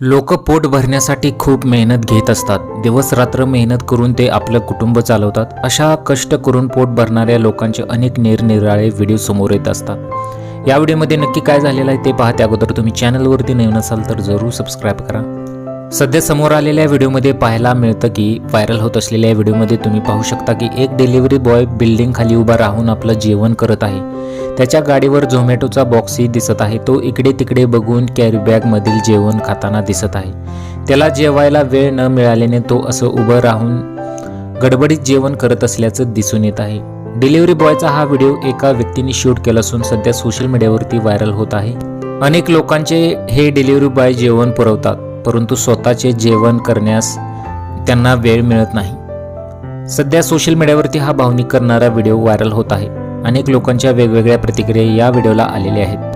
लोक पोट भरण्यासाठी खूप मेहनत घेत असतात. दिवस रात्र मेहनत करून ते आपलं कुटुंब चालवतात. अशा कष्ट करून पोट भरणाऱ्या लोकांचे अनेक निरनिराळे व्हिडिओ समोर येत असतात. या व्हिडिओमध्ये नक्की काय झालेलं आहे ते पाहते अगोदर तुम्ही चॅनलवरती नवीन असाल तर जरूर सबस्क्राईब करा. सध्या समोर आलेल्या व्हिडिओमध्ये पाहायला मिळतं की व्हायरल होत असलेल्या व्हिडिओमध्ये तुम्ही पाहू शकता की एक डिलिव्हरी बॉय बिल्डिंग खाली उभा राहून आपलं जेवण करत आहे. त्याच्या गाडीवर झोमॅटोचा बॉक्सही दिसत आहे. तो इकडे तिकडे बघून कॅरी बॅगमधील जेवण खाताना दिसत आहे. त्याला जेवायला वेळ न मिळाल्याने तो असं उभं राहून गडबडीत जेवण करत असल्याचं दिसून येत आहे. डिलिव्हरी बॉयचा हा व्हिडिओ एका व्यक्तीने शूट केला असून सध्या सोशल मीडियावरती व्हायरल होत आहे. अनेक लोकांचे हे डिलिव्हरी बॉय जेवण पुरवतात परंतु स्वतःचे जेवण करण्यास त्यांना वेळ मिळत नाही. सध्या सोशल मीडियावरती हा भावनिक करणारा व्हिडिओ व्हायरल होत आहे. अनेक लोकांच्या वेगवेगळ्या प्रतिक्रिया या व्हिडिओला आलेल्या आहेत.